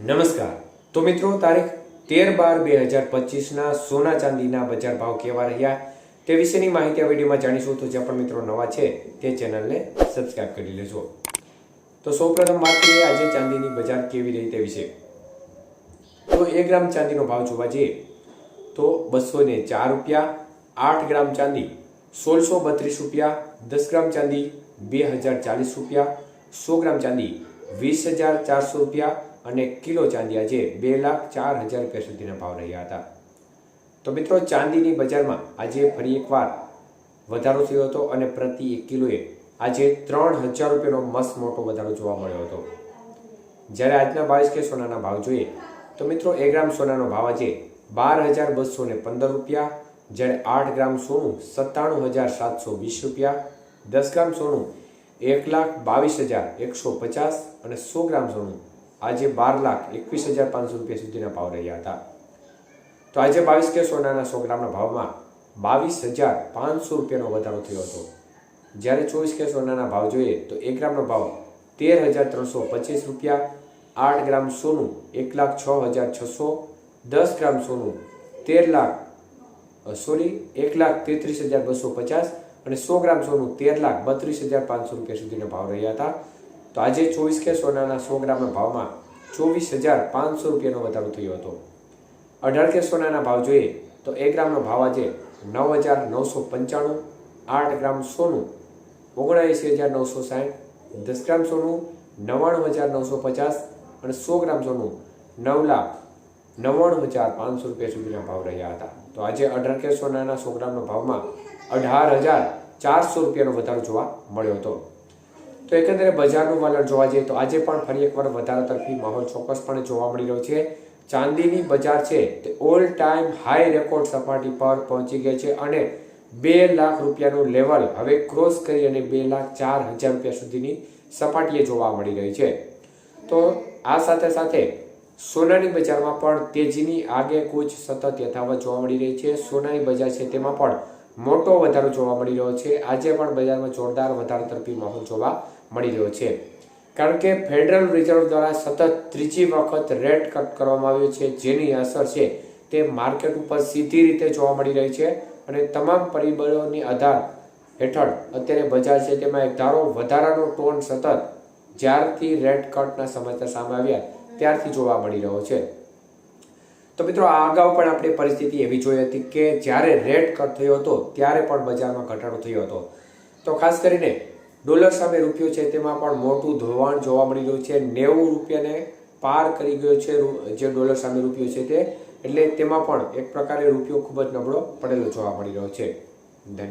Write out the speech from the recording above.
નમસ્કાર. તો મિત્રો, તારીખ તેર બાર બે હજાર પચીસના સોના ચાંદીના બજાર ભાવ કેવા રહ્યા તે વિશેની માહિતી આ વિડીયોમાં જાણીશું. તો જે પણ મિત્રો નવા છે તે ચેનલને સબસ્ક્રાઇબ કરી લેજો. તો સૌપ્રથમ વાત કરીએ આજે ચાંદીની બજાર કેવી રહી તે વિશે. તો એક ગ્રામ ચાંદીનો ભાવ જોવા જઈએ તો બસો ને ચાર રૂપિયા, આઠ ગ્રામ ચાંદી સોળસો બત્રીસ રૂપિયા, દસ ગ્રામ ચાંદી બે હજાર ચાલીસ રૂપિયા, સો ગ્રામ ચાંદી વીસ હજાર ચારસો રૂપિયા અને કિલો ચાંદી આજે બે લાખ ચાર હજાર રૂપિયા સુધીના ભાવ રહ્યા હતા. તો મિત્રો, ચાંદીની બજારમાં આજે ફરી એકવાર વધારો થયો હતો અને પ્રતિ એક કિલોએ આજે ત્રણ હજાર રૂપિયાનો મસ્ત મોટો વધારો જોવા મળ્યો હતો. જ્યારે આજના બાવીસ કે સોનાના ભાવ જોઈએ, તો મિત્રો, એક ગ્રામ સોનાનો ભાવ આજે બાર હજાર બસો ને પંદર રૂપિયા, જ્યારે આઠ ગ્રામ સોનું સત્તાણું હજાર સાતસો વીસ રૂપિયા, દસ ગ્રામ સોનું એક લાખ બાવીસ હજાર એકસો પચાસ અને સો ગ્રામ સોનું આજે બાર લાખ એકવીસ હજાર પાંચસો રૂપિયા સુધીના ભાવ રહ્યા હતા. તો આજે બાવીસ કે સોનાના સો ગ્રામના ભાવમાં બાવીસ હજાર પાંચસો રૂપિયાનો વધારો થયો હતો. જ્યારે ચોવીસ કે સોનાના ભાવ જોઈએ તો એક ગ્રામનો ભાવ તેર હજાર ત્રણસો પચીસ રૂપિયા, આઠ ગ્રામ સોનું એક લાખ છ હજાર છસો, દસ ગ્રામ સોનું તેર લાખ સોરી, એક લાખ તેત્રીસ હજાર બસો પચાસ અને સો ગ્રામ સોનું તેર લાખ બત્રીસ હજાર પાંચસો રૂપિયા સુધીના ભાવ રહ્યા હતા. તો આજે ચોવીસ કે સોનાના સો ગ્રામના ભાવમાં ચોવીસ હજાર પાંચસો રૂપિયાનો વધારો થયો હતો. અઢાર કે સોનાના ભાવ જોઈએ તો એક ગ્રામનો ભાવ આજે નવ હજાર નવસો પંચાણું, આઠ ગ્રામ સોનું ઓગણએંસી હજાર નવસો સાઠ, દસ ગ્રામ સોનું નવ્વાણું હજાર નવસો પચાસ અને સો ગ્રામ સોનું નવ લાખ નવ્વાણું હજાર પાંચસો રૂપિયા સુધીના ભાવ રહ્યા હતા. તો આજે અઢાર કે સોનાના સો ગ્રામના ભાવમાં અઢાર હજાર ચારસો રૂપિયાનો વધારો જોવા મળ્યો હતો. તો એકંદરે બજારનું વલણ જોવા જઈએ તો આજે પણ ફરી એકવાર વધારા તરફી માહોલ ચોક્કસપણે જોવા મળી રહ્યો છે. ચાંદીની બજાર છે તે ઓલ ટાઈમ હાઈ રેકોર્ડ સપાટી પર પહોંચી ગઈ છે અને બે લાખ રૂપિયાનું લેવલ હવે ક્રોસ કરી અને બે લાખ ચાર હજાર રૂપિયા સુધીની સપાટીએ જોવા મળી રહી છે. તો આ સાથે સાથે સોનાની બજારમાં પણ તેજીની આગે કૂચ સતત યથાવત જોવા મળી રહી છે. સોનાની બજાર છે તેમાં પણ મોટો વધારો જોવા મળી રહ્યો છે. આજે પણ બજારમાં જોરદાર વધારો તરફી માહોલ જોવા મળી રહ્યો છે. કારણ કે ફેડરલ રિઝર્વ દ્વારા સતત ત્રીજી વખત રેટ કટ કરવામાં આવ્યો છે. જેની અસર છે તે માર્કેટ ઉપર સીધી રીતે જોવા મળી રહી છે અને તમામ પરિબળોની આધાર હેઠળ અત્યારે બજાર છે તેમાં એક ધારો વધારાનો ટોન સતત જ્યારથી રેટ કટના સમાચાર સામે આવ્યા ત્યારથી જોવા મળી રહ્યો છે. તો મિત્રો, આ અગાઉ પણ આપણે પરિસ્થિતિ એવી જોઈ હતી કે જ્યારે રેટ કટ થયો હતો, ત્યારે પણ બજારમાં ઘટાડો થયો હતો. તો ખાસ કરીને ડોલર સામે રૂપિયો છે, તેમાં પણ મોટું ધોવાણ જોવા મળી રહ્યું છે. નેવું રૂપિયાને પાર કરી ગયો છે જે ડોલર સામે રૂપિયો છે તે. એટલે તેમાં પણ એક પ્રકારે રૂપિયો ખૂબ જ નબળો પડેલો જોવા મળી રહ્યો છે.